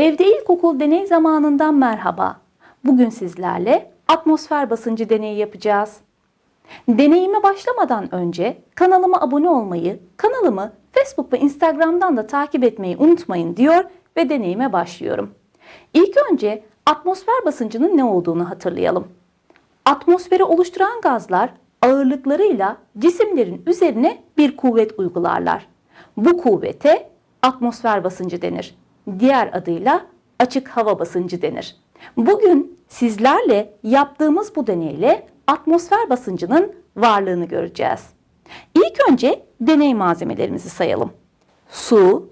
Evde ilkokul deney zamanından merhaba. Bugün sizlerle atmosfer basıncı deneyi yapacağız. Deneyime başlamadan önce kanalıma abone olmayı, kanalımı Facebook ve Instagram'dan da takip etmeyi unutmayın diyor ve deneyime başlıyorum. İlk önce atmosfer basıncının ne olduğunu hatırlayalım. Atmosferi oluşturan gazlar ağırlıklarıyla cisimlerin üzerine bir kuvvet uygularlar. Bu kuvvete atmosfer basıncı denir. Diğer adıyla açık hava basıncı denir. Bugün sizlerle yaptığımız bu deneyle atmosfer basıncının varlığını göreceğiz. İlk önce deney malzemelerimizi sayalım. Su,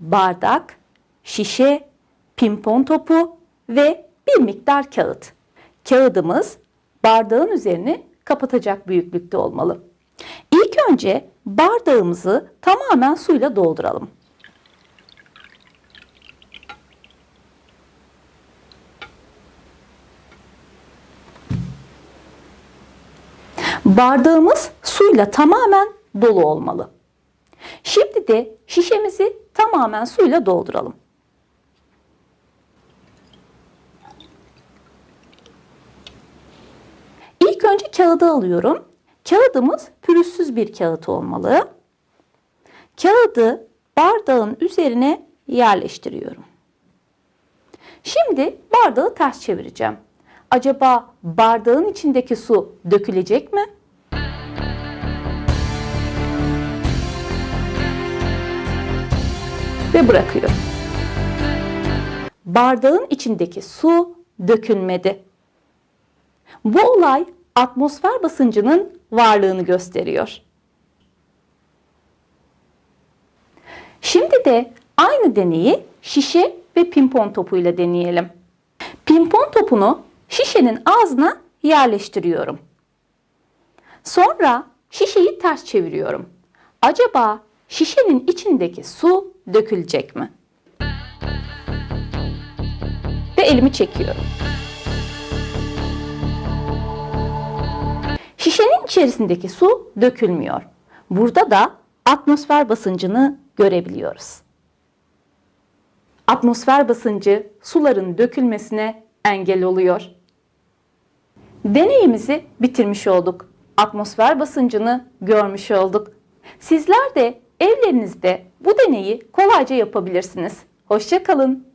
bardak, şişe, pimpon topu ve bir miktar kağıt. Kağıdımız bardağın üzerini kapatacak büyüklükte olmalı. İlk önce bardağımızı tamamen suyla dolduralım. Bardağımız suyla tamamen dolu olmalı. Şimdi de şişemizi tamamen suyla dolduralım. İlk önce kağıdı alıyorum. Kağıdımız pürüzsüz bir kağıt olmalı. Kağıdı bardağın üzerine yerleştiriyorum. Şimdi bardağı ters çevireceğim. Acaba bardağın içindeki su dökülecek mi? Ve bırakıyorum. Bardağın içindeki su dökülmedi. Bu olay atmosfer basıncının varlığını gösteriyor. Şimdi de aynı deneyi şişe ve pimpon topuyla deneyelim. Pimpon topunu şişenin ağzına yerleştiriyorum. Sonra şişeyi ters çeviriyorum. Acaba şişenin içindeki su dökülecek mi? Ve elimi çekiyorum. Şişenin içerisindeki su dökülmüyor. Burada da atmosfer basıncını görebiliyoruz. Atmosfer basıncı suların dökülmesine engel oluyor. Deneyimizi bitirmiş olduk. Atmosfer basıncını görmüş olduk. Sizler de evlerinizde bu deneyi kolayca yapabilirsiniz. Hoşça kalın.